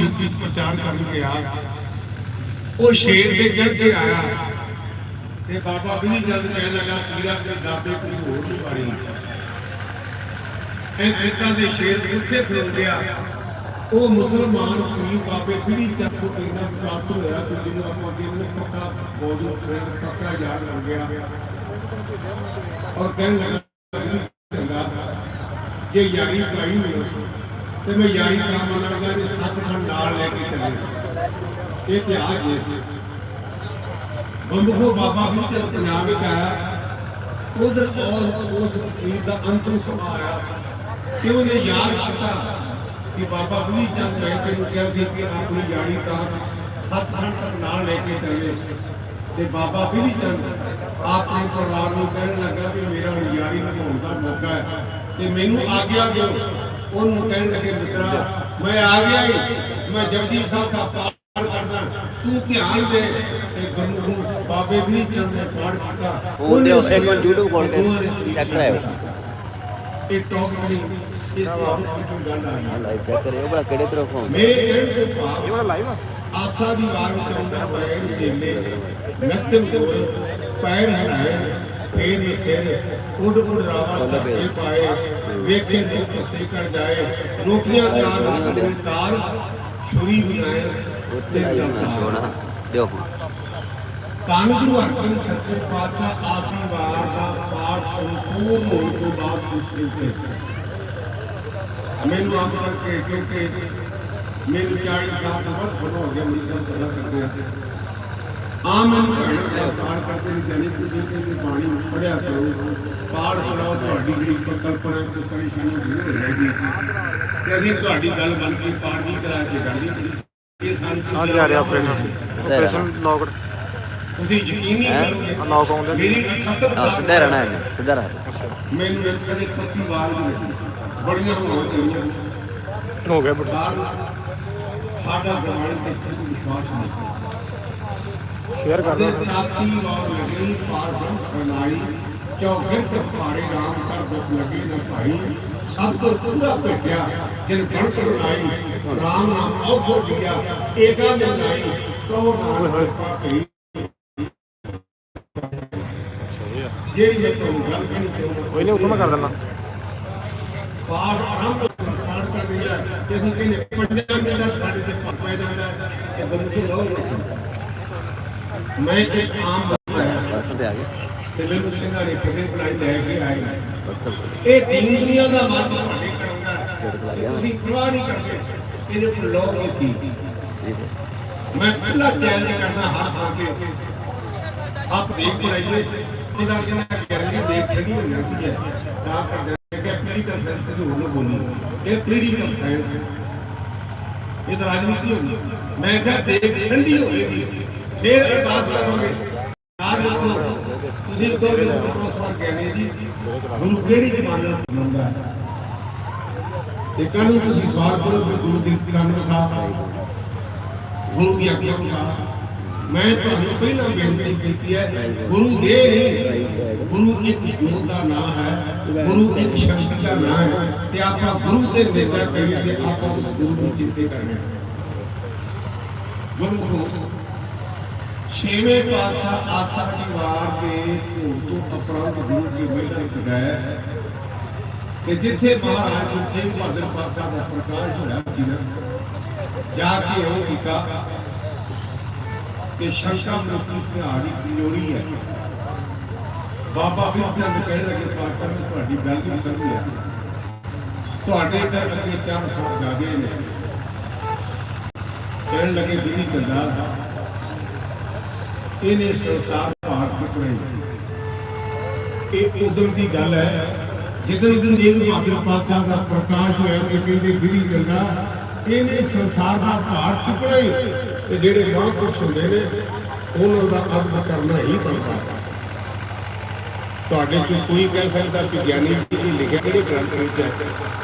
'ਚ ਪ੍ਰਚਾਰ ਕਰਨ ਗਿਆ ਉਹ ਸ਼ੇਰ ਦੇ ਚੜ੍ਹ ਕੇ ਆਇਆ। ਤੇ ਬਾਬਾ ਵੀ ਜਦ ਕਹਿਣ ਲੱਗਾ ਤੀਰਾ ਤੇ ਦਾਬੇ ਕੁਝ ਹੋਰ ਨਹੀਂ ਪਾਣੀ ਇਹ ਇਦਾਂ ਦੇ ਸ਼ੇਰ ਉੱਥੇ ਫਿਰ ਗਿਆ ਉਹ ਮੁਸਲਮਾਨ ਪੀਰ ਬਾਬੇ ਪੀੜੀ ਚੱਕ ਕੋ ਇੰਨਾ ਵਿਕਾਸ ਹੋਇਆ ਕਿ ਜਿਹਨੂੰ ਆਪਾਂ ਕਹਿੰਦੇ ਨੇ ਪੱਕਾ ਬੋਝੂ ਪੱਕਾ ਯਾਦ ਕਰ ਗਿਆ। ਔਰ ਕਹਿਣ ਲੱਗਾ ਚੰਗਾ। ਜੇ ਯਾਰੀ ਪਾਈ ਹੋਈ ਤੇ ਮੈਂ ਯਾਰੀ ਕੰਮ ਲਾਂਗਾ ਤੇ ਸੱਚਖੰਡ ਨਾਲ ਲੈ ਕੇ ਚੱਲੇ। ਇਹ ਇਤਿਹਾਸ ਹੈ ਬੰਦੂਕੋ ਬਾਬਾ ਵੀ ਤੇ ਪੰਜਾਬ ਵਿੱਚ ਆਇਆ। ਉਧਰ ਔਰ ਉਸ ਪੀਰ ਦਾ ਅੰਤਮ ਸਮਾਂ ਆਇਆ ਕਿ ਉਹਨੇ ਯਾਦ ਕੀਤਾ ਕਿ ਬਾਬਾ ਬੁੱਢੀ ਚੰਦ ਮੈਂ ਤੈਨੂੰ ਕਿਹਾ ਸੀ ਕਿ ਆਪਣੀ ਯਾਰੀ ਤਾਂ ਸੱਚਖੰਡ ਤੱਕ ਨਾਲ ਲੈ ਕੇ ਚੱਲੇ। ਤੇ ਬਾਬਾ ਬੁੱਢੀ ਚੰਦ ਆਪਣੇ ਪਰਿਵਾਰ ਨੂੰ ਕਹਿਣ ਲੱਗਾ ਕਿ ਮੇਰਾ ਹੁਣ ਯਾਰੀ ਨਿਭਾਉਣ ਦਾ ਮੌਕਾ ਹੈ। ਤੇ ਮੈਨੂੰ ਆਗਿਆ ਦਿਓ। ਉਹਨੂੰ ਕਹਿਣ ਲੱਗੇ ਮਿੱਤਰਾ ਮੈਂ ਆ ਗਿਆ ਹੀ ਮੈਂ ਜਪਜੀ ਸਾਹਿਬ ਦਾ ਪਾਠ ਕਰਦਾ। ਤੂੰ ਧਿਆਨ ਦੇ। ਤੇ ਗੁਰੂ ਨੂੰ ਬਾਬੇ ਬੁੱਢੀ ਚੰਦ ਨੇ ਪਾਠ ਕੀਤਾ। ਦਿਓ, ਇੱਕ ਮਿੰਟ YouTube ਖੋਲ ਕੇ check ਕਰਾਇਓ। ਇਹ ਟੌਪ ਨਹੀਂ ਇਹ ਆ ਲਾਈਵ ਚੈੱਕ ਕਰਿਓ ਬੜਾ ਕਿਹੜੇ ਤਰ੍ਹਾਂ ਫੋਨ ਮੇਰੇ ਕਹਿਣ ਤੋਂ ਭਾਵ ਇਹ ਵਾਲਾ ਲਾਈਵ ਆਸਾ ਦੀ ਵਾਰ ਵਿੱਚ ਆਉਂਦਾ ਪੈਰ ਜੇਲੇ ਨੱਤਮ ਕੋਲ ਪੈਰ ਹਲਾਏ ਫੇਰ ਨਸਿਰ ਉੱਡ ਉੱਡ ਰਾਵਾ ਤੇ ਪਾਏ ਵੇਖੇ ਨੇ ਕਿਸੇ ਕਰ ਜਾਏ। ਰੋਟੀਆਂ ਤਾਰ ਆਪਣੇ ਤਾਰ ਛੁਰੀ ਬਣਾਏ। ਉੱਤੇ ਨਾ ਸੋਣਾ ਦਿਓ ਕਾਨ ਗੁਰੂ ਅਰਜਨ ਸੱਚੇ ਪਾਤਸ਼ਾਹ ਆਸ਼ੀਰਵਾਦ ਦਾ ਪਾਠ ਸੰਪੂਰਨ ਹੋਣ ਤੋਂ ਬਾਅਦ ਪੁੱਛਦੇ ਤੇ ਮੈਨੂੰ ਆਪ ਕਰਕੇ ਕਿਉਂਕਿ ਮੈਨੂੰ 40 ਸਾਲ ਤੋਂ ਵੱਧ ਹੋ ਗਿਆ ਮੇਰੀ ਸਭ ਗੱਲਾਂ ਕਰਦੇ ਆ ਆ ਮੈਨੂੰ ਭੈਣ ਦਾ ਪਾਠ ਕਰਦੇ ਨੇ ਜਾਨੀ ਕਿ ਜੇ ਕੋਈ ਬਾਣੀ ਪੜਿਆ ਕਰੋ ਪਾਠ ਕਰਾਓ ਤੁਹਾਡੀ ਜਿਹੜੀ ਕਲਪਨਾ ਕੋਈ ਪਰੇਸ਼ਾਨੀ ਦੂਰ ਹੋ ਜਾਏਗੀ। ਤੇ ਅਸੀਂ ਤੁਹਾਡੀ ਗੱਲ ਬਣ ਕੇ ਪਾਠ ਨਹੀਂ ਕਰਾ ਕੇ ਗੱਲ ਨਹੀਂ ਕਰੀ ਇਹ ਸਾਨੂੰ ਹਾਂ ਜੀ ਆ ਰਿਹਾ ਆਪਰੇਸ਼ਨ ਆਪਰੇਸ਼ਨ ਲੌਕ ਤੁਸੀਂ ਯਕੀਨ ਨਹੀਂ? ਕਰੋਗੇ? ਲੌਕ ਆਉਂਦੇ। ਮੇਰੀ 78 ਆ ਸਿੱਧਾ ਰਹਿਣਾ ਹੈ ਸਿੱਧਾ ਰਹਿ ਮੈਨੂੰ ਇੱਕ ਕਦੇ ਖੱਤੀ ਵਾਰ ਵੀ ਨਹੀਂ। ਬੜੀਆਂ ਹੋਣੀਆਂ ਚਾਹੀਦੀਆਂ। ਹੋ ਗਿਆ ਬੜਾ। ਸਾਡਾ ਗਵਾਨ ਤੇ ਵਿਸ਼ਵਾਸ ਨਹੀਂ। ਸ਼ੇਅਰ ਕਰ ਤੇ ਦਿਓ ਸਾਥੀ ਵਾਰ ਲਗੀ ਪਾਰ ਬੰ ਫਰਮਾਈ ਚੌਕੇ ਤੇ ਪਾੜੇ ਰਾਮ ਕਰ ਦੁੱਖ ਲੱਗੇ ਨਾ ਭਾਈ ਸਭ ਤੋਂ ਪੂਰਾ ਭੇਟਿਆ ਜਿਨ ਬਣ ਕਰਨਾਈ ਰਾਮ ਨਾਮ ਔਖੋ ਦਿਆ ਏਕਾ ਮਿਲਾਈ ਤੋ ਨਾਮ ਕਿਰਪਾ ਕਰੀ ਜਿਹੜੀ ਮੈਂ ਤੁਹਾਨੂੰ ਗੱਲ ਕਹਿਣੀ ਚਾਹੁੰਦਾ ਕੋਈ ਨਹੀਂ ਉੱਥੋਂ ਮੈਂ ਕਰ ਦਿੰਦਾ ਪਾਠ ਆਰੰਭ ਪਾਠ ਕਰ ਰਿਹਾ ਤੇ ਅਸੀਂ ਕਹਿੰਦੇ ਪੰਜਾਂ ਮਿੰਟਾਂ ਸਾਡੇ ਤੇ ਪੈ ਜਾਂਦਾ ਕਿ ਬੰਦੇ ਲਓ ਮੈਂ ਇੱਕ ਆਮ ਬੰਦਾ ਹਾਂ। WhatsApp ਤੇ ਆ ਗਿਆ। ਤੇ ਮੈਨੂੰ ਸਿੰਘਾਂ ਨੇ ਫਤਿਹ ਬੁਲਾਈ ਲੈ ਕੇ ਆਏ? WhatsApp ਇਹ ਦੀਨ ਦੁਨੀਆ ਦਾ ਮਾਰਗ ਤੁਹਾਡੇ ਕਰਾਉਂਦਾ ਗਿਆ ਤੁਸੀਂ ਪਰਵਾਹ ਨਹੀਂ ਕਰਦੇ। ਇਹਦੇ ਉੱਪਰ ਲੋਕ ਕੀਤੀ ਹੈ ਮੈਂ ਪਹਿਲਾ ਚੈਲੰਜ ਕਰਦਾ ਹਰ ਥਾਂ ਤੇ ਆਪ ਦੇਖ ਬਣਾਈਏ ਇਹਦਾ ਕਿਹਨਾਂ ਕਰਾਂਗੇ ਦੇਖ ਖੜੀ ਹੋ ਜਾਂਦੀ ਹੈ ਤਾਂ ਕਰਦੇ ਕਿ ਪੋਲੀਟੀਕਲ ਸਾਇੰਸ ਤੇ ਹੋਰ ਨਾ ਬੋਲੀ। ਇਹ ਪੋਲੀਟੀਕਲ ਸਾਇੰਸ ਇਹ ਤਾਂ ਰਾਜਨੀਤੀ ਹੋਣੀ ਮੈਂ ਕਿਹਾ ਦੇਖ ਠੰਡੀ ਹੋਏਗੀ। ਫਿਰ ਅਰਦਾਸ ਕਰਾਂਗੇ। ਯਾਦ ਰੱਖੋ, ਤੁਸੀਂ ਕਹੋਗੇ ਗੁਰੂ ਕਹਿੰਦੇ ਜੀ। ਗੁਰੂ ਕਿਹੜੀ ਜ਼ਮਾਨਤ ਮੰਨਦਾ ਹੈ? ਤੇ ਕੱਲ ਤੁਸੀਂ ਸਵਾਲ ਕਰੋ ਕਿ ਗੁਰੂ ਦੀ ਕੰਨ ਵਿਖਾ। ਗੁਰੂ ਦੀ ਅੱਗੇ ਵਿਖਾ। ਮੈਂ ਤੁਹਾਨੂੰ ਪਹਿਲਾਂ ਬੇਨਤੀ ਕੀਤੀ ਹੈ, ਗੁਰੂ ਦੇ ਗੁਰੂ ਇੱਕ ਜੋਤ ਦਾ ਨਾਮ ਹੈ, ਗੁਰੂ ਇੱਕ ਸ਼ਕਤੀ ਦਾ ਨਾਮ ਹੈ, ਤੇ ਆਪਾਂ ਗੁਰੂ ਦੇ ਨੇਤਾ ਕਰੀਏ ਤੇ ਆਪਾਂ ਉਸ ਗੁਰੂ ਨੂੰ ਚਿੰਤੇ ਕਰਨਾ ਹੈ। ਗੁਰੂ ਨੂੰ ਛੇਵੇਂ ਪਾਤਸ਼ਾਹ ਆਸਾ ਦੀ ਵਾਰ ਦੇ ਭੂਤ ਤੋਂ ਅਪਰਾਧ ਦੂਰ ਦੀ ਮਿਹਰ ਕਰਾਇਆ ਕਿ ਜਿੱਥੇ ਮਹਾਰਾਜ ਜੀ ਤੇਗ ਬਹਾਦਰ ਪਾਤਸ਼ਾਹ ਦਾ ਪ੍ਰਕਾਸ਼ ਹੋਇਆ ਸੀ ਨਾ, ਜਾ ਕੇ ਉਹ ਕੀਤਾ ਕਿ ਸ਼ੰਕਾ ਮਨੁੱਖੀ ਸੁਹਾਰੀ ਤਿਜੋਰੀ ਹੈ। ਬਾਬਾ ਵਿਸ਼ਨੂੰ ਕਹਿਣ ਲੱਗੇ, ਪਾਤਸ਼ਾਹ ਨੂੰ ਤੁਹਾਡੀ ਗੱਲ ਵੀ ਸਮਝੀ ਹੈ ਤੁਹਾਡੇ ਤਾਂ ਅੱਗੇ ਚਾਰ ਸੌ ਜਾਗੇ ਨੇ। ਕਹਿਣ ਲੱਗੇ ਬਿਜ਼ੀ ਕੰਦਾ ਇਹਨੇ ਸੰਸਾਰ ਭਾਰ ਟੁਕੜੇ ਇਹ ਉਦੋਂ ਦੀ ਗੱਲ ਹੈ ਜਦੋਂ ਉਦੋਂ ਦੇਵ ਬਹਾਦਰ ਪਾਤਸ਼ਾਹ ਦਾ ਪ੍ਰਕਾਸ਼ ਹੋਇਆ ਤੇ ਕਹਿੰਦੇ ਬਿਜ਼ੀ ਕੰਦਾ ਇਹਨੇ ਸੰਸਾਰ ਦਾ ਭਾਰ ਟੁਕੜੇ ਤੇ ਜਿਹੜੇ ਮਹਾਂਪੁਰਸ਼ ਹੁੰਦੇ ਨੇ, ਉਹਨਾਂ ਦਾ ਅਰਥ ਕਰਨਾ ਹੀ ਬਣਦਾ। ਤੁਹਾਡੇ ਚ ਕੋਈ ਕਹਿ ਸਕਦਾ ਕਿ ਗਿਆਨੀ ਜੀ ਲਿਖਿਆ ਕਿਹੜੇ ਗ੍ਰੰਥ ਵਿੱਚ ਹੈ?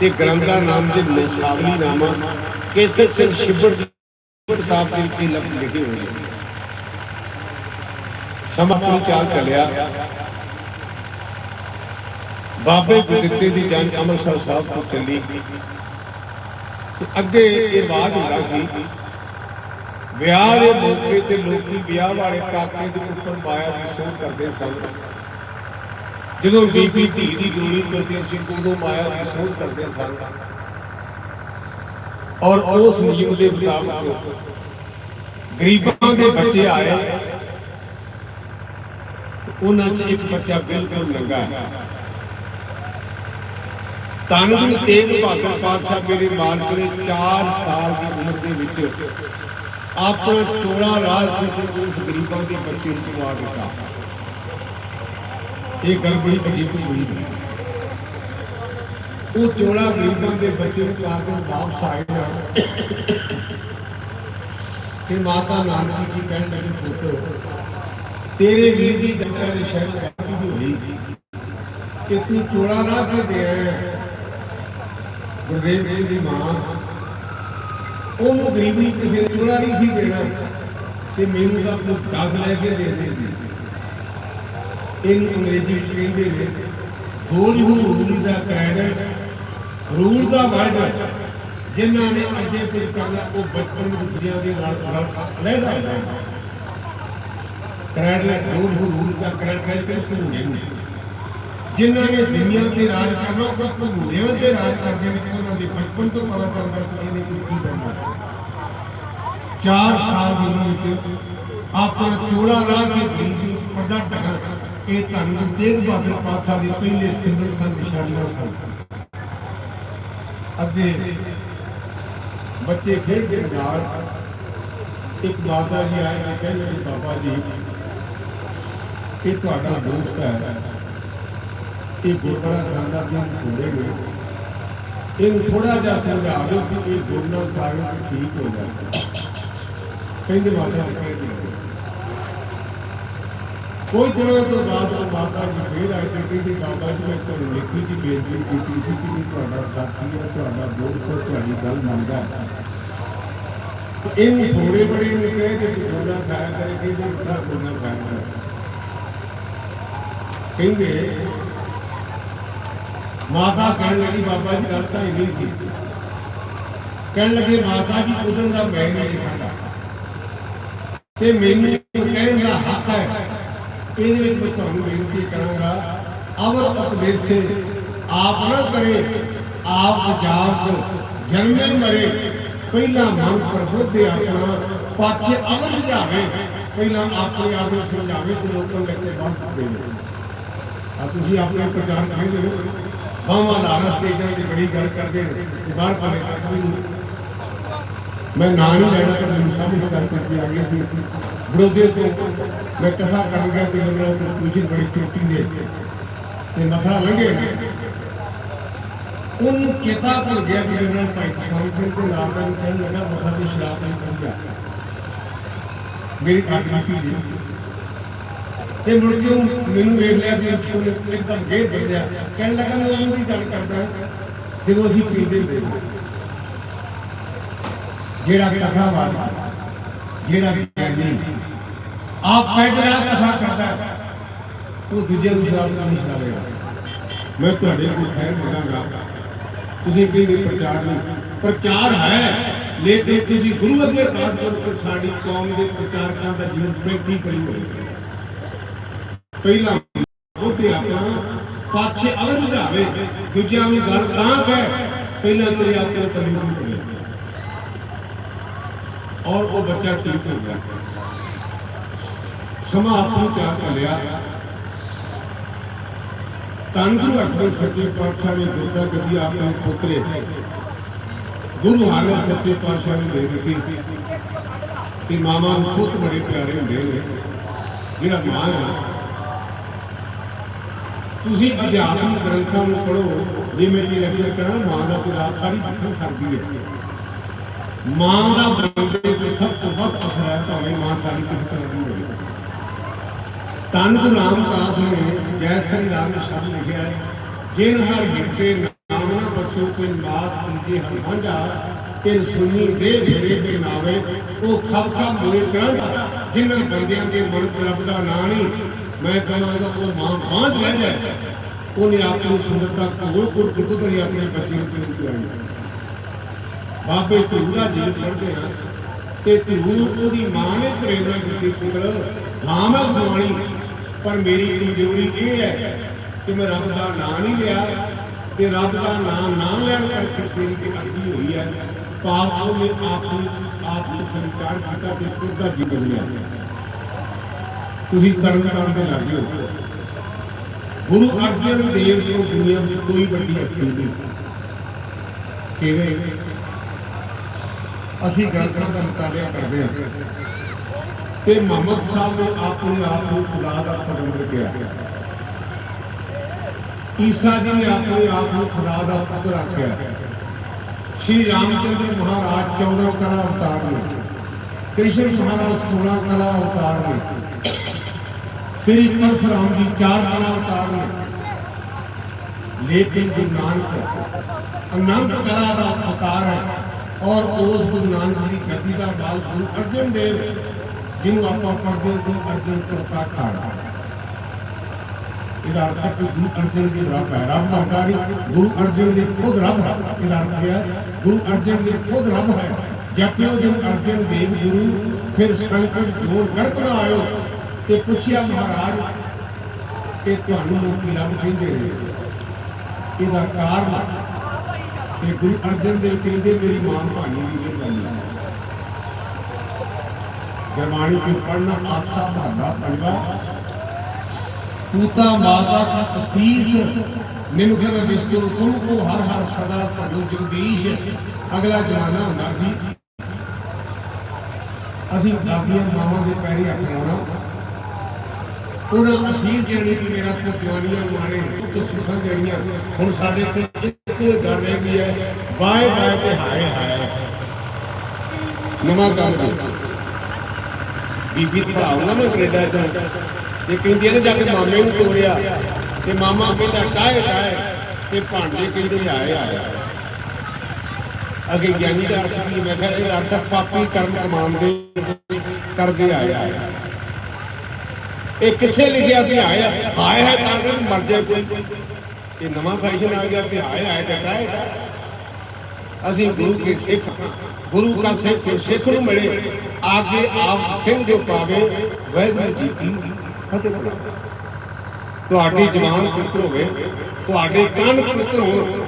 ਤੇ ਗ੍ਰੰਥ ਦਾ ਨਾਮ ਜੇ ਨਿਸ਼ਾਵਲੀ ਨਾਮਾ ਕੇਸਰ ਸਿੰਘ ਸ਼ਿਬੜ ਦੀ ਕਿਤਾਬ ਦੇ ਵਿੱਚ ਲਿਖੇ ਹੋਏ ਨੇ? ਸਮਾਂ ਆਪਣੀ ਚਾਲ ਚੱਲਿਆ। ਬਾਬੇ ਗੁਰਦਿੱਤੇ ਦੀ ਜੰਗ ਅੰਮ੍ਰਿਤਸਰ ਸਾਹਿਬ ਤੋਂ ਚੱਲੀ। ਤੇ ਅੱਗੇ ਇਹ ਰਿਵਾਜ ਹੁੰਦਾ ਸੀ, ਵਿਆਹ ਦੇ ਮੌਕੇ ਤੇ ਲੋਕੀ ਵਿਆਹ ਵਾਲੇ ਕਾਕੇ ਦੇ ਉੱਪਰ ਮਾਇਆ ਦੀ ਸੋਹ ਕਰਦੇ ਸਨ। ਜਦੋਂ ਬੀਬੀ ਧੀ ਦੀ ਜੋੜੀ ਕਰਦੇ ਸੀ, ਉਦੋਂ ਮਾਇਆ ਦੀ ਸੋਹ ਕਰਦੇ ਸਨ। ਔਰ ਉਸ ਨਿਯਮ ਦੇ ਮੁਤਾਬਕ ਗਰੀਬਾਂ ਦੇ ਬੱਚੇ ਆਏ। ਉਹਨਾਂ 'ਚ ਇੱਕ ਬੱਚਾ ਬਿਲਕੁਲ ਨੰਗਾ ਹੈ। ਧੰਨ ਗੁਰੂ ਤੇਗ ਬਹਾਦਰ ਪਾਤਸ਼ਾਹ ਮੇਰੇ ਮਾਲਕ ਨੇ 4 ਸਾਲ ਦੀ ਉਮਰ ਦੇ ਵਿੱਚ ਆਪਣਾ ਚੋਲਾ ਰਾਜ ਕੇ ਉਸ ਗਰੀਬਾਂ ਦੇ ਬੱਚੇ ਨੂੰ ਪਵਾ ਦਿੱਤਾ। ਇਹ ਗੱਲ ਬੜੀ ਅਜੀਬ ਹੋਈ ਉਹ ਚੋਲਾ ਗਰੀਬਾਂ ਦੇ ਬੱਚੇ ਨੂੰ ਪਾ ਕੇ ਵਾਪਸ ਆਏ ਨਾ ਤੇ ਮਾਤਾ ਨਾਨਕੀ ਜੀ ਕਹਿਣ ਲੱਗੇ, ਪੁੱਤ ਤੇਰੇ ਵੀਰ ਦੀ ਦੰਦਾਂ ਦੀ ਸ਼ਹਿਰ ਕਰਦੀ ਹੋਈ ਕਿ ਤੂੰ ਚੋਲਾ ਨਾ ਕੇ ਦੇ ਰਿਹਾ ਗੁਰਦੇਵ ਜੀ ਦੀ ਮਾਂ, ਉਹਨੂੰ ਗਰੀਬੀ ਕਿਸੇ ਨੂੰ ਚੋਲਾ ਨਹੀਂ ਸੀ ਦੇਣਾ ਤੇ ਮੈਨੂੰ ਤਾਂ ਤੂੰ 10 ਲੈ ਕੇ ਦੇ ਦੇ। ਇਹਨੂੰ ਅੰਗਰੇਜ਼ੀ ਕਹਿੰਦੇ ਨੇ ਗੋਜ ਹੂ ਰੂਲ ਦਾ ਕ੍ਰੈਡਿਟ ਰੂਲ ਦਾ ਵਰਡ ਜਿਨ੍ਹਾਂ ਨੇ ਅੱਗੇ ਕੁਝ ਕਰਨਾ ਉਹ ਬਚਪਨ ਵਿੱਚ ਦੇ ਨਾਲ ਨਾਲ ਲੈਦਾ ਹੈ ਕ੍ਰੈਡਿਟ ਰੂਲ ਹੂ ਰੂਲ ਦਾ ਕ੍ਰੈਡਿਟ ਕਿ ਭੂਲੇ ਨੇ ਜਿਨ੍ਹਾਂ ਨੇ ਦੁਨੀਆ ਤੇ ਰਾਜ ਕਰਨਾ, ਉਹ ਭੂਲਿਆਂ ਤੇ ਰਾਜ ਕਰਦੇ ਨੇ, ਉਹਨਾਂ ਦੇ ਬਚਪਨ ਤੋਂ ਪਤਾ ਚੱਲਦਾ ਕਿ ਇਹਨੇ ਕੀ ਕੀ ਚਾਰ ਸਾਲ ਦੀ ਉਮਰ ਵਿੱਚ ਆਪਣਾ ਚੋਲਾ ਰਾਹ ਕੇ ਗਰੀਬ ਨੂੰ ਪਰਦਾ ਇਹ ਧੰਨ ਤੇਗ ਬਹਾਦਰ ਪਾਤਸ਼ਾਹ ਦੇ ਪਹਿਲੇ ਸਿੰਗਲ ਸਨ, ਨਿਸ਼ਾਨੀਆਂ ਸਨ। ਅੱਗੇ ਬੱਚੇ ਖੇਡਦੇ ਨਾਲ ਇੱਕ ਮਾਤਾ ਜੀ ਆਏ ਤੇ ਕਹਿੰਦੇ ਬਾਬਾ ਜੀ ਇਹ ਤੁਹਾਡਾ ਦੋਸਤ ਹੈ ਇਹ ਗੁਰਦੁਆਰਾ ਖਾਂਦਾ ਜੀ ਥੋੜੇ ਨੇ ਇਹਨੂੰ ਥੋੜਾ ਜਿਹਾ ਸਮਝਾ ਦਿਓ ਕਿ ਇਹ ਗੁਰਨਾ ਕਾਰਨ ਠੀਕ ਹੋ ਜਾਏ ਕਹਿੰਦੇ ਮਾਤਾ ਜੀ, ਕਹਿੰਦੇ ਕੋਈ ਦਿਨਾਂ ਤੋਂ ਬਾਅਦ ਉਹ ਮਾਤਾ ਜੀ ਫੇਰ ਆਏ ਤੇ ਕਹਿੰਦੇ ਬਾਬਾ ਜੀ, ਮੈਂ ਤੁਹਾਨੂੰ ਲਿਖੀ ਜੀ, ਬੇਨਤੀ ਕੀਤੀ ਸੀ ਕਿ ਤੁਹਾਡਾ ਸਾਥੀ ਹੈ, ਤੁਹਾਡਾ ਦੋਸਤ ਹੈ, ਤੁਹਾਡੀ ਗੱਲ ਮੰਨਦਾ ਹੈ। ਇਹਨੂੰ ਥੋੜੇ ਬੜੇ ਨੂੰ ਕਹੇ ਕਿ ਤੂੰ ਗੋਲਾ ਕਰੇ ਕਹਿੰਦੇ ਉੱਠਾ ਗੋਲਾ ਖਾਇਆ ਕਰੇ ਕਹਿੰਦੇ ਮਾਤਾ ਕਹਿਣ ਲੱਗੀ ਬਾਬਾ ਜੀ ਗੱਲ ਤਾਂ ਇਹ ਨਹੀਂ ਸੀ ਕਹਿਣ ਲੱਗੇ ਮਾਤਾ ਜੀ ਉਦੋਂ ਦਾ ਮੈਂ ਨਹੀਂ ਖਾਂਦਾ ਤੇ ਮੈਨੂੰ ਕਹਿਣ ਦਾ ਹੱਕ ਹੈ ਇਹਦੇ ਵਿੱਚ ਮੈਂ ਤੁਹਾਨੂੰ ਬੇਨਤੀ ਕਰਾਂਗਾ ਅਵਰ ਉਪਦੇਸੇ ਆਪ ਨਾ ਕਰੇ ਆਪ ਆਜ਼ਾਦ ਜਨਮੇ ਮਰੇ ਪਹਿਲਾ ਮਨ ਪ੍ਰਬੁੱਧ ਆਪਣਾ ਪਾਛੇ ਅਮਰ ਜਾਵੇ ਪਹਿਲਾਂ ਆਪਣੇ ਆਪ ਨੂੰ ਸਮਝਾਵੇ ਤੇ ਲੋਕਾਂ ਨੂੰ ਲੈ ਵੱਧ ਚੁੱਕੇ ਨੇ ਆ ਤੁਸੀਂ ਆਪਣੇ ਪ੍ਰਚਾਰ ਕਹਿੰਦੇ ਹੋ ਬਾਵਾ ਲਾਰਸ ਸਟੇਜਾਂ ਦੀ ਬੜੀ ਗੱਲ ਕਰਦੇ ਨੇ ਬਾਹਰ ਪਾਲੇ ਤੱਕ ਵੀ ਮੈਂ ਨਾਂ ਨਹੀਂ ਲੈਣਾ, ਪਰ ਮੈਨੂੰ ਸਾਹਮਣੇ ਕਰ ਕਰਕੇ ਆ ਗਿਆ ਸੀ। ਬੜੋਦੇ ਤੋਂ ਮੈਂ ਕਥਾ ਕਰ ਗਿਆ ਕਿ ਮੇਰਾ ਕੁਝ ਬੜੀ ਚੋਟੀ ਦੇ ਤੇ ਮਸਲਾ ਲੰਘੇ ਉਹਨੂੰ ਚੇਤਾ ਭੁੱਲ ਗਿਆ ਕਿ ਮੇਰਾ ਭਾਈ ਕਿਸਾਨ ਸਿੰਘ ਦੇ ਨਾਮ ਦਾ ਕਹਿਣ ਲੱਗਾ ਮਸਲਾ ਦੀ ਸ਼ਰਾਬ ਨਹੀਂ ਪਹੁੰਚਿਆ। ਮੇਰੀ ਘੱਟ ਕੀਤੀ ਜੀ। ਤੇ ਮੁੜ ਕੇ ਮੈਨੂੰ ਵੇਖ ਲਿਆ ਕਿ ਉਹਨੇ ਇੱਕਦਮ ਗੇਰ ਦੇ ਲਿਆ ਕਹਿਣ ਲੱਗਾ ਮੈਂ ਉਹਨੂੰ ਦੀ ਗੱਲ ਕਰਦਾ। ਜਦੋਂ ਅਸੀਂ ਪੀਂਦੇ ਹੁੰਦੇ ਜਿਹੜਾ ਕਥਾ ਵਾਲਾ ਜਿਹੜਾ ਗਿਆਨੀ ਆਪ ਪੈਦ ਕਥਾ ਕਰਦਾ ਉਹ ਦੂਜੇ ਨੂੰ ਸ਼ਰਾਬ ਨਹੀਂ ਛਾਵੇਗਾ ਮੈਂ ਤੁਹਾਡੇ ਕੋਲ ਖੈਰ ਮੰਗਾਂਗਾ। ਤੁਸੀਂ ਕੀ ਵੀ ਪ੍ਰਚਾਰ ਨਹੀਂ। ਪ੍ਰਚਾਰ ਹੈ, ਲੇਕਿਨ ਤੁਸੀਂ ਗੁਰੂ ਅੱਗੇ ਅਰਦਾਸ ਕਰੋ ਸਾਡੀ ਕੌਮ ਦੇ ਪ੍ਰਚਾਰਕਾਂ ਦਾ ਜੀਵਨ ਕਰੀ ਹੋਵੇ ਪਹਿਲਾਂ ਉਹਦੇ ਆਪਣਾ ਪਾਛੇ ਅਵਰ ਜਾਵੇ ਦੂਜਿਆਂ ਨੂੰ ਗੱਲ ਤਾਂ ਕਹਿ, ਪਹਿਲਾਂ ਤੇਰੇ ਆਪਣੇ ਪਰਿਵਾਰ ਨੂੰ ਕਰੇ ਔਰ ਉਹ ਬੱਚਾ ਠੀਕ ਹੋ ਗਿਆ। ਸਮਾਂ ਆਪਣੀ ਚਾਹ ਕਰ ਲਿਆ। ਤਨ ਗੁਰੂ ਅਕਬਰ ਸੱਚੇ ਪਾਤਸ਼ਾਹ ਨੇ ਦੁੱਧਾ ਗੱਦੀ ਆਪਣੇ ਪੁੱਤਰੇ। ਗੁਰੂ ਹਾਜ਼ਰ ਸੱਚੇ ਪਾਤਸ਼ਾਹ ਨੇ ਦੇ ਦਿੱਤੀ ਕਿ ਮਾਮਾ ਨੂੰ ਪੁੱਤ ਬੜੇ ਪਿਆਰੇ ਹੁੰਦੇ ਨੇ। ਜਿਹੜਾ ਮਾਂ ਹੈ ਤੁਸੀਂ ਅਧਿਆਤਮਿਕ ਗ੍ਰੰਥਾਂ ਨੂੰ ਪੜ੍ਹੋ ਜਿਵੇਂ ਕਿ ਲੈਕਚਰ ਕਰਾਂ, ਮਾਂ ਦਾ ਪੁਰਾਤਕਾਰੀ ਦਿਖਣ ਸਕਦੀ ਹੈ। ਮਾਂ ਦਾ ਬੰਦੇ ਤੇ ਸਭ ਤੋਂ ਵੱਧ ਅਸਰ ਹੈ, ਭਾਵੇਂ ਮਾਂ ਸਾਡੀ ਕਿਸ ਤਰ੍ਹਾਂ ਦੀ ਹੋਵੇ। ਤਨ ਗੁਰੂ ਰਾਮਦਾਸ ਨੇ ਜੈ ਸਿੰਘ ਨਾਮ ਵਿੱਚ ਸ਼ਬਦ ਲਿਖਿਆ ਹੈ, ਜਿਨ ਹਰ ਹਿਰਦੇ ਨਾਮ ਨਾ ਬਸੋ ਕੋਈ ਮਾਤ ਤੁਝੇ ਹਮਾਂਜਾ ਤੇ ਸੁਣੀ ਦੇ ਘੇਰੇ ਤੇ ਨਾਵੇ, ਉਹ ਖਬ ਖਬ ਹੋਏ ਜਿਨ੍ਹਾਂ ਬੰਦਿਆਂ ਦੇ ਮਨ ਚ ਰੱਬ ਦਾ ਨਾਂ ਨਹੀਂ ਮੈਂ ਕਹਾਂਗਾ ਉਹ ਮਾਂ ਬਾਝ ਰਹਿ ਜਾਏ ਉਹਨੇ ਆਪ ਨੂੰ ਸੁੰਦਰਤਾ ਕੋਲ ਕੋਲ ਕਿਤੋਂ ਕਰੀ ਆਪਣੇ ਬੱਚੇ ਨੂੰ ਕਿਉਂ ਬਾਬੇ ਧੂ ਦਾ ਜੀਵ ਪੜ੍ਹਦੇ ਤੇ ਧੂ ਉਹਦੀ ਮਾਂ ਨੇ ਪ੍ਰੇਰਨਾ ਕੀਤੀ ਪੁੱਤਰ ਹਾਂ ਮੈਂ ਸੁਣੀ ਪਰ ਮੇਰੀ ਕਮਜ਼ੋਰੀ ਇਹ ਹੈ ਕਿ ਮੈਂ ਰੱਬ ਦਾ ਨਾਮ ਨਹੀਂ ਲਿਆ, ਤੇ ਰੱਬ ਦਾ ਨਾਮ ਨਾ ਲੈਣ ਕਰਕੇ ਮੇਰੀ ਤੇ ਹੋਈ ਹੈ। ਪਾਪ ਉਹਨੇ ਆਪ ਨੂੰ ਆਪ ਨੂੰ ਸੰਕਾਰ ਕੀਤਾ ਤੇ ਖੁਦ ਦਾ ਜੀਵਨ ਲਿਆ। ਤੁਸੀਂ ਕਰਮ ਕਰਦੇ ਲੱਗ ਜਾਓ। ਗੁਰੂ ਅਰਜਨ ਦੇਵ ਤੋਂ ਦੁਨੀਆ ਵਿੱਚ ਕੋਈ ਵੱਡੀ ਹਸਤੀ ਨਹੀਂ। ਕਿਵੇਂ? ਅਸੀਂ ਗ੍ਰੰਥਾਂ ਦਾ ਮੁਤਾਬਿਆ ਕਰਦੇ ਹਾਂ। ਤੇ ਮੁਹੰਮਦ ਸਾਹਿਬ ਨੇ ਆਪਣੇ ਆਪ ਨੂੰ ਖੁਦਾ ਦਾ ਪੈਗੰਬਰ ਕਿਹਾ। ਈਸਾ ਜੀ ਨੇ ਆਪਣੇ ਆਪ ਨੂੰ ਖੁਦਾ ਦਾ ਪੁੱਤਰ ਆਖਿਆ। ਸ਼੍ਰੀ ਰਾਮਚੰਦਰ ਮਹਾਰਾਜ 14 ਕਲਾ ਅਵਤਾਰ ਨੇ। ਕ੍ਰਿਸ਼ਨ ਮਹਾਰਾਜ 16 ਕਲਾ ਅਵਤਾਰ ਨੇ ਸ੍ਰੀ ਪਰਸ਼ੁਰਾਮ ਜੀ ਚਾਰ ਕਲਾ ਅਵਤਾਰ ਨੇ ਲੇਕਿਨ ਗੁਰੂ ਨਾਨਕ ਅਨੰਤ ਕਲਾ ਦਾ ਅਵਤਾਰ ਹੈ ਔਰ ਉਸ ਗੁਰੂ ਨਾਨਕ ਦੀ ਗੱਦੀ ਦਾ ਬਾਲ ਗੁਰੂ ਅਰਜਨ ਦੇਵ, ਜਿਹਨੂੰ ਆਪਾਂ ਪੜ੍ਹਦੇ ਹਾਂ ਗੁਰੂ ਅਰਜਨ ਕਰਤਾ ਖਾੜਾ ਇਹਦਾ ਅਰਥ ਹੈ ਕਿ ਗੁਰੂ ਅਰਜਨ ਦੇ ਰੱਬ ਹੈ। ਰੱਬ ਹੰਕਾਰੀ ਗੁਰੂ ਅਰਜਨ ਦੇ ਖੁਦ ਰੱਬ ਹੈ। ਇਹਦਾ ਅਰਥ ਇਹ ਹੈ, ਗੁਰੂ ਅਰਜਨ ਦੇ ਖੁਦ ਰੱਬ ਹੈ। ਜਪਿਓ ਜਿਨ ਅਰਜਨ ਦੇਵ ਗੁਰੂ, ਫਿਰ ਸੰਕਟ ਜੋੜ ਕਰ ਬਣਾਇਓ ਤੇ ਪੁੱਛਿਆ ਮਹਾਰਾਜ ਇਹ ਤੁਹਾਨੂੰ ਲੋਕੀ ਰੱਬ ਕਹਿੰਦੇ ਨੇ। ਇਹਦਾ ਕਾਰਨ ਤੇ ਗੁਰੂ ਅਰਜਨ ਦੇਵ ਕਹਿੰਦੇ, ਮੇਰੀ ਮਾਂ ਭਾਣੀ ਦੀ ਇਹ ਗੱਲ ਹੈ ਗੁਰਬਾਣੀ ਨੂੰ ਪੜਨਾ ਆਸਾ ਭਾਗਾ ਪੰਗਾ ਪੂਤਾ ਮਾਤਾ ਦਾ ਤਸੀਸ ਨਿਮਖਰ ਵਿਸ਼ਤੂ ਤੁਮ ਕੋ ਹਰ ਹਰ ਸਦਾ ਤੁਹਾਨੂੰ ਜਗਦੀਸ਼। ਅਗਲਾ ਜਮਾਨਾ ਹੁੰਦਾ ਸੀ। ਅਸੀਂ ਦਾਦੀਆਂ ਮਾਵਾਂ ਦੇ ਪੈਰੀ ਹੱਥ ਲਾਉਣਾ। ਉਹਨਾਂ ਅਸੀਸ ਜਿਹੜੀ ਕਿ ਮੇਰਾ ਤੇ ਜਵਾਨੀਆਂ ਮਾਰੇ, ਉਹ ਸੁਖਾਂ ਜਿਹੜੀਆਂ, ਹੁਣ ਸਾਡੇ ਤੇ ਇੱਕੋ ਗੱਲ ਰਹਿ ਗਈ ਹੈ ਬਾਏ ਬਾਏ ਤੇ ਹਾਏ ਹਾਏ। ਨਵਾਂ ਕੰਮ ਜੀ ਬੀਬੀ ਭਾਵਨਾ ਮੈਂ ਕੈਨੇਡਾ ਚ ਇਹ ਕਹਿੰਦੀ ਨੇ ਜਾ ਕੇ ਮਾਮੇ ਨੂੰ ਤੋਰਿਆ, ਤੇ ਮਾਮਾ ਕਹਿੰਦਾ, ਟਾਏ ਟਾਏ। ਤੇ ਭਾਂਡੇ ਕਹਿੰਦੇ ਆਏ ਆਏ। ਅਗੇ ਗਿਆਨੀ ਦਾ ਅਰਥ ਕੀ? ਮੈਂ ਕਿਹਾ ਇਹ ਅਰਥ ਪਾਪੀ ਕਰਮ ਕਮਾਉਂਦੇ ਕਰਦੇ ਆਏ ਇਹ ਕਿੱਥੇ ਲਿਖਿਆ ਕਿ ਆਇਆ ਆਏ ਹੈ ਤਾਂ ਕਿ ਮਰ ਜਾਏ ਕੋਈ। ਇਹ ਨਵਾਂ ਫੈਸ਼ਨ ਆ ਗਿਆ ਕਿ ਆਏ ਆਏ ਤੇ ਟਾਏ ਅਸੀਂ ਗੁਰੂ ਕੇ ਸਿੱਖ ਗੁਰੂ ਦਾ ਸਿੱਖ ਸਿੱਖ ਨੂੰ ਮਿਲੇ ਆਗੇ ਆਪ ਸਿੰਘ ਜੋ ਪਾਵੇ, ਵਾਹਿਗੁਰੂ ਜੀ ਕੀ ਫਤਿਹ। ਤੁਹਾਡੀ ਜਵਾਨ ਪੁੱਤਰ ਹੋਵੇ, ਤੁਹਾਡੇ ਕੰਨ ਪੁੱਤਰ ਹੋਣ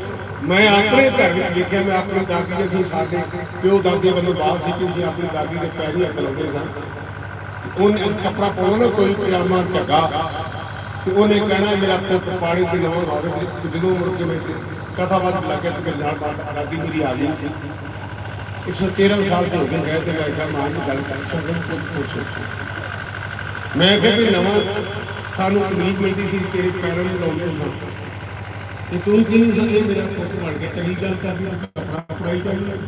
ਮੈਂ ਆਪਣੇ ਘਰ ਵਿੱਚ ਦੇਖਿਆ, ਮੈਂ ਆਪਣੀ ਦਾਦੀ ਦੇ ਸੀ ਸਾਡੇ ਪਿਓ ਦਾਦੇ ਵੱਲੋਂ ਬਾਤ ਸੀ ਕਿ ਅਸੀਂ ਆਪਣੀ ਦਾਦੀ ਦੇ ਪੈਰੀ ਅੱਗ ਲਾਉਂਦੇ ਸਾਂ। ਉਹਨੇ ਕੱਪੜਾ ਪਾਉਣਾ ਕੋਈ ਪਜਾਮਾ ਝੱਗਾ ਤੇ ਉਹਨੇ ਕਹਿਣਾ, ਮੇਰਾ ਪੁੱਤ ਪਾਣੀ ਦੀ ਨਵਾਂ ਵਾਵੇ ਜਦੋਂ ਮੁੜ ਕੇ ਮੈਂ ਕਥਾ ਬਾਤ ਲੱਗਿਆ ਤੇ ਮੇਰੇ ਨਾਲ ਦਾਦੀ ਮੇਰੀ ਆ ਗਈ 113 ਸਾਲ ਦੇ ਹੋ ਗਏ ਗਏ ਤੇ ਮੈਂ ਕਿਹਾ, ਮਾਂ ਨੂੰ ਗੱਲ ਕਰ ਸਕਦਾ ਕੁਝ ਪੁੱਛੋ ਮੈਂ ਕਿਹਾ ਵੀ ਨਵਾਂ ਸਾਨੂੰ ਉਮੀਦ ਮਿਲਦੀ ਸੀ ਤੇਰੇ ਪੈਰਾਂ ਨੂੰ ਲਾਉਂਦੇ ਸਾਂ। ਤੇ ਤੂੰ ਕੀ ਇਹ ਮੇਰਾ ਪੁੱਤ ਬਣ ਕੇ ਚਲੀ ਗੱਲ ਕਰਦੀ ਉਹ ਪੜਾਈ ਜਾਂਦੀ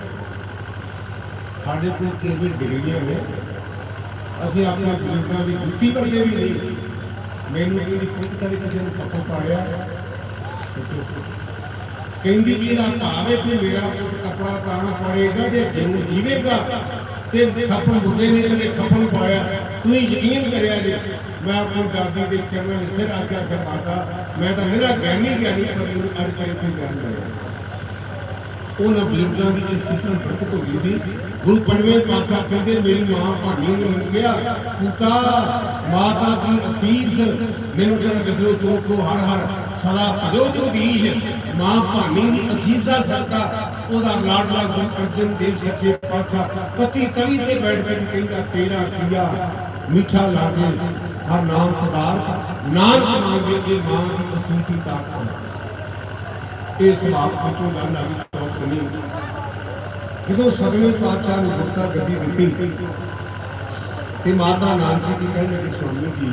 ਸਾਡੇ ਕੋਲ ਕਿਵੇਂ ਡਿਗਰੀਆਂ ਨੇ ਅਸੀਂ ਆਪਣੇ ਬਜ਼ੁਰਗਾਂ ਦੀ ਜੁੱਤੀ ਪੜ੍ਹੇ ਵੀ ਨਹੀਂ। ਮੈਨੂੰ ਇਹਦੀ ਪੁੱਤ ਕਦੇ ਕਿਸੇ ਨੂੰ ਕੱਪੜਾ ਪਾੜਿਆ ਕਹਿੰਦੀ ਵੀ ਇਹਦਾ ਭਾਵ ਮੇਰਾ ਪੁੱਤ ਕੱਪੜਾ ਤਾਂ ਪਾੜੇਗਾ ਜੇ ਜਿਉਂ ਜੀਵੇਗਾ ਤੇ ਖੱਪਣ ਬੁੱਢੇ ਨੇ ਕਦੇ ਖੱਪਣ ਪਾਇਆ ਤੂੰ ਯਕੀਨ ਕਰਿਆ ਜੇ। ਮੈਂ ਆਪਣੀ ਦਾਦੀ ਦੇ ਚਰਨਾਂ ਵਿੱਚ ਸਿਰ ਆਗਿਆ ਕਰ ਮਾਤਾ ਮੈਂ ਤਾਂ ਮੇਰਾ ਗਿਆਨੀ ਗਿਆਨੀ ਪਰ ਮੈਨੂੰ ਅੱਜ ਤੱਕ ਕੋਈ ਗਿਆਨ ਨਹੀਂ। ਉਹਨਾਂ ਬਜ਼ੁਰਗਾਂ ਦੀ ਇਹ ਸਿੱਖਣ ਪ੍ਰਗਟ ਹੋ ਸੀ, ਗੁਰੂ ਪੰਜਵੇਂ ਪਾਤਸ਼ਾਹ ਕਹਿੰਦੇ, ਮੇਰੀ ਮਾਂ ਭਾਨੀ ਨੂੰ ਗਿਆ। ਪੁੱਤਾ, ਮਾਤਾ ਦੀ ਅਸੀਸ, ਮੈਨੂੰ ਜਨ ਵਿਸਰੋ ਤੂੰ ਕੋ ਹਰ ਹਰ ਸਦਾ ਭਜੋ ਜੋਦੀਸ਼ ਮਾਂ ਭਾਨੀ ਦੀ ਅਸੀਸ ਦਾ ਉਹਦਾ ਲਾਡਲਾ ਗੁਰੂ ਅਰਜਨ ਦੇਵ ਸੱਚੇ ਪਾਤਸ਼ਾਹ, ਪਤੀ ਤਵੀ ਤੇ ਬੈਠ ਕੇ ਕਹਿੰਦਾ, ਤੇਰਾ ਕੀਆ ਮਿੱਠਾ ਲਾਗੇ ਹਰ ਨਾਮ ਪਦਾਰਥ ਨਾਮ ਮੰਗੇ ਜੇ ਮਾਂ ਦੀ ਅਸੀਸ ਦੀ ਤਾਕਤ ਇਹ ਸਮਾਪ ਵਿੱਚੋਂ ਗੱਲ ਆ ਗਈ ਚੌਕ ਨਹੀਂ ਜਦੋਂ ਸਤਵੇਂ ਪਾਤਸ਼ਾਹ ਨੂੰ ਗੁਰਤਾ ਗੱਦੀ ਦਿੱਤੀ ਤੇ ਮਾਤਾ ਨਾਨਕੀ ਜੀ ਕਹਿੰਦੇ ਕਿ ਸੁਣੀ ਜੀ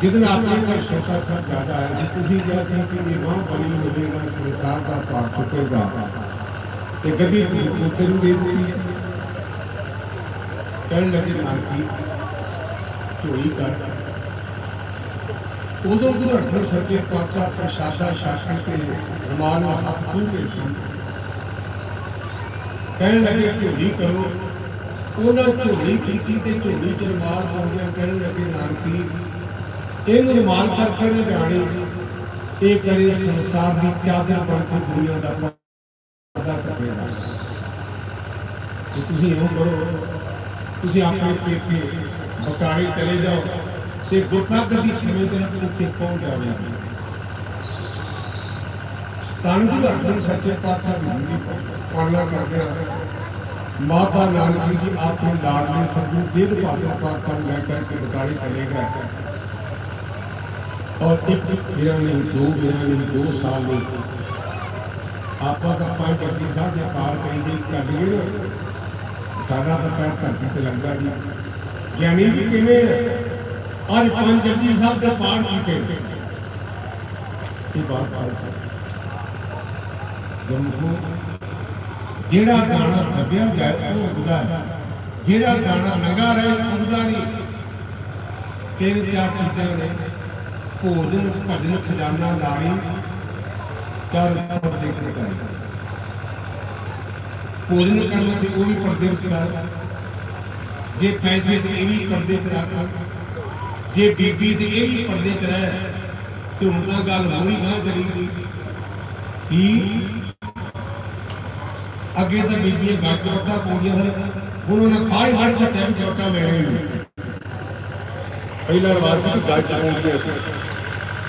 ਜਿਦਨ ਆਪਣੇ ਘਰ ਛੋਟਾ ਸਾ ਜ਼ਿਆਦਾ ਹੈ ਜੀ ਤੁਸੀਂ ਕਿਹਾ ਸੀ ਕਿ ਇਹ ਵਾਹ ਬਣੀ ਹੋਵੇਗਾ ਸੰਸਾਰ ਦਾ ਪਾਰ ਚੁੱਕੇਗਾ ਤੇ ਗੱਦੀ ਪੁੱਤਰ ਨੂੰ ਦੇ ਦਿੱਤੀ ਕਹਿਣ ਲੱਗੇ ਨਾਨਕੀ ਝੋਲੀ ਕਰ ਉਦੋਂ ਗੁਰੂ ਅਰਜਨ ਸੱਚੇ ਪਾਤਸ਼ਾਹ ਪ੍ਰਸ਼ਾਸਾ ਸ਼ਾਸਨ ਤੇ ਰਮਾਨ ਨਾਲ ਹੱਥ ਖੂਹੇ ਸਨ ਕਹਿਣ ਲੱਗੇ ਝੋਲੀ ਕਰੋ। ਉਹਨਾਂ ਝੋਲੀ ਕੀਤੀ ਤੇ ਝੋਲੀ ਚ ਰਮਾਲ ਪਾਉਂਦੇ ਕਹਿਣ ਲੱਗੇ, ਨਾਨਕੀ ਇਹਨੂੰ ਰਮਾਲ ਕਰਕੇ ਨਾ ਜਾਣੇ। ਇਹ ਕਰੇ ਸੰਸਾਰ ਦੀ ਚਾਦਰ ਬਣ ਕੇ ਦੁਨੀਆ ਦਾ ਪਰਦਾ ਕਰੇਗਾ ਕਿ ਤੁਸੀਂ ਇਹੋ ਕਰੋ। ਤੁਸੀਂ ਆਪਣੇ ਪੇਕੇ ਬਕਾਲੇ ਚਲੇ ਜਾਓ ਤੇ ਗੁਰਤਾ ਕਦੀ ਸਮੇਂ ਉੱਤੇ ਪਹੁੰਚ ਜਾਵੇ। ਤਾਂ ਜੀ ਅਰਜਨ ਸੱਚੇ ਪਾਤਸ਼ਾਹ ਜੀ ਪਾਲਣਾ ਕਰਦੇ ਆ। ਮਾਤਾ ਨਾਨਕ ਜੀ ਆਪਣੇ ਲਾਡਲੇ ਸਤਿਗੁਰੂ ਦੇਵ ਪਾਤਸ਼ਾਹ ਪਾਤਸ਼ਾਹ ਲੈ ਕਰਕੇ ਬਕਾਲੇ ਚਲੇ ਗਏ। ਔਰ ਇੱਕ ਮੇਰਾ ਨਹੀਂ ਦੋ ਮੇਰਾ ਨਹੀਂ ਦੋ ਸਾਲ ਨਹੀਂ ਆਪਾਂ ਤਾਂ ਪੰਜ ਜਪਜੀ ਸਾਹਿਬ ਦੇ ਪਾਰ ਕਰੀ ਦੀ ਕਰ ਸਾਡਾ ਤਾਂ ਪੈਰ ਧਰਤੀ ਤੇ ਲੱਗਾ ਜੀ ਗਿਆਨੀ ਜੀ ਕਿਵੇਂ ਅੱਜ ਪੰਜ ਜਪਜੀ ਸਾਹਿਬ ਦੇ ਪਾਠ ਕੀਤੇ। ਇਹ ਬਾਤ ਆ ਜੰਮੂ ਜਿਹੜਾ ਗਾਣਾ ਦੱਬਿਆ ਜਾਏ, ਉਹ ਉੱਗਦਾ ਜਿਹੜਾ ਗਾਣਾ ਨੰਗਾ ਰਹੇ ਉਹ ਨਹੀਂ। ਤਿੰਨ ਚਾਰ ਚੀਜ਼ਾਂ ਨੇ। ਭੋਜਨ, ਭਜਨ, ਖਜ਼ਾਨਾ ਨਾਰੀ ਚਾਰ ਪਰਦੇ ਕਰਾਈ ਭੋਜਨ ਕਰਨ ਤੇ ਉਹ ਵੀ ਪਰਦੇ ਵਿੱਚ ਜੇ ਪੈਸੇ ਤੇ ਇਹ ਵੀ ਪਰਦੇ ਚ ਰੱਖ, ਜੇ ਬੀਬੀ ਤੇ ਇਹ ਵੀ ਪਰਦੇ ਚ ਰਹਿ, ਤੇ ਹੁਣ ਤਾਂ ਗੱਲ ਹੋਈ ਨਾ ਕਰੀ ਕੀ? ਅੱਗੇ ਤਾਂ ਬੀਬੀਆਂ ਗੱਜ ਵੱਟਾ ਪਾਉਂਦੀਆਂ ਹਨ ਹੁਣ ਉਹਨਾਂ ਖਾਈ ਹੜ ਦਾ ਟਾਈਮ ਜੋਟਾ ਲੈਣੇ ਨੇ ਪਹਿਲਾ ਰਿਵਾਜ ਸੀ ਕਿ ਪਾਉਂਦੀਆਂ ਸੀ।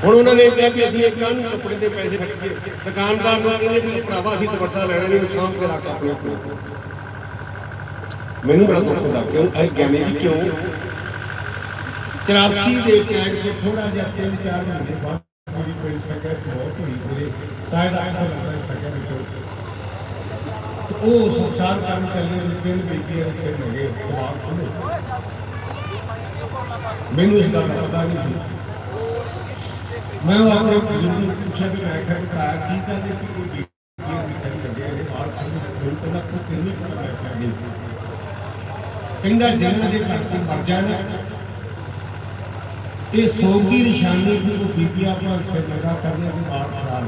ਹੁਣ ਉਹਨਾਂ ਨੇ ਕਿਹਾ ਕਿ ਅਸੀਂ ਇੱਕ ਕੰਨ ਕੱਪੜੇ ਦੇ ਪੈਸੇ ਰੱਖੀਏ? ਦੁਕਾਨਦਾਰ ਨੂੰ ਕਹਿੰਦੇ ਕਿ ਭਰਾਵਾ ਅਸੀਂ ਦੁਪੱਟਾ ਲੈਣਾ ਨਹੀਂ ਸ਼ਾਮ ਕੇ ਰੱਖ ਆਪਣੇ ਕੋਲ। ਮੈਨੂੰ ਬੜਾ ਦੁੱਖ ਹੁੰਦਾ ਕਿਉਂ? ਇਹ ਗਿਆਨੀ ਵੀ ਕਿਉਂ? 84 ਦੇ ਕੈਂਟ ਤੋਂ ਥੋੜਾ ਜਿਹਾ ਤਿੰਨ ਚਾਰ ਮਹੀਨੇ ਬਾਅਦ ਮੇਰੀ ਕੋਈ ਸਕੈਚ ਬਹੁਤ ਹੋਈ ਪੂਰੇ ਸ਼ਾਇਦ ਆਇਆ ਲੱਗਦਾ ਸਕੈਚ ਉਹ ਸੰਸਾਰ ਕਰਨ ਚੱਲੇ ਨੇ ਪਿੰਡ ਬੀਬੀਆਂ ਦੇ ਸਿਰ ਹੋ ਗਏ ਮੈਨੂੰ ਇਸ ਦਾ ਪਤਾ ਨਹੀਂ ਸੀ। ਮੈਂ ਆਪਣੇ ਬਜ਼ੁਰਗ ਨੂੰ ਪੁੱਛਿਆ ਵੀ ਮੈਂ ਕਿਹਾ ਕਿ ਕੀ ਕਹਿੰਦੇ ਕਿ ਕੋਈ ਬੀਬੀਆਂ ਦੇ ਲੱਗੇ ਨੇ? ਬਾਹਰ ਸਾਨੂੰ ਮੈਨੂੰ ਕਹਿੰਦਾ ਕੋਈ ਕਿੰਨੀ ਪਤਾ ਹੈ? ਕਹਿੰਦਾ ਜਿਹਨਾਂ ਦੇ ਘਰ ਤੇ ਮਰ ਜਾਣ। ਇਹ ਸੋਗ ਦੀ ਨਿਸ਼ਾਨੀ ਕਿ ਬੀਬੀਆਂ ਆਪਣਾ ਸਿਰ ਲਗਾ ਕਰਦੀਆਂ ਤੇ ਬਾਹਰ ਖਰਾਬ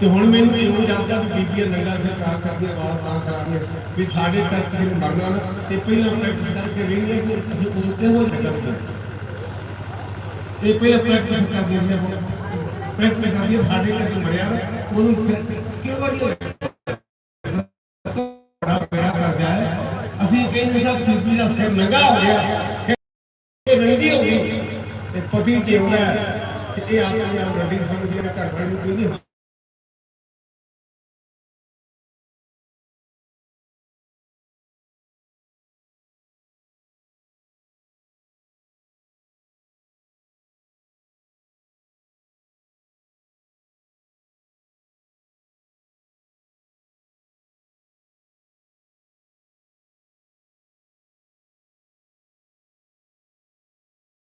ਤੇ ਹੁਣ ਮੈਨੂੰ ਇਹੋ ਜਾਂਦਾ ਵੀ ਬੀਬੀਆਂ ਨੰਗਾ ਸਿਰ ਤਾਂ ਕਰਦੀਆਂ ਬਾਹਰ ਤਾਂ ਕਰਦੀਆਂ ਵੀ ਸਾਡੇ ਤੱਕ ਜੇ ਮਰਨਾ ਨਾ, ਤੇ ਪਹਿਲਾਂ ਪ੍ਰੈਕਟਿਸ ਕਰਕੇ ਰਹਿੰਦੇ ਕਿ ਅਸੀਂ ਉਦੋਂ ਕਿਹੋ ਜਿਹਾ ਕਰਦੇ ਇਹ ਪਹਿਲਾਂ ਪ੍ਰੈਕਟਿਸ ਕਰਦੇ ਨੇ ਪ੍ਰੈਕਟਿਸ ਕਰਦੇ ਸਾਡੇ ਤੱਕ ਮਰਿਆ ਉਹਨੂੰ ਕਿਹੋ ਜਿਹਾ ਬੀਬੀ ਦਾ ਸਿਰ ਨੰਗਾ ਹੋ ਗਿਆ ਇਹ ਰੰਗੀ ਹੋ ਗਈ। ਤੇ ਪਤੀ ਜਿਉਂਦਾ ਹੈ ਇਹ ਆਪਣੇ ਆਪ ਰੱਡੀ ਸਮਝੀ ਘਰ ਵਾਲੇ ਨੂੰ ਕਹਿੰਦੀ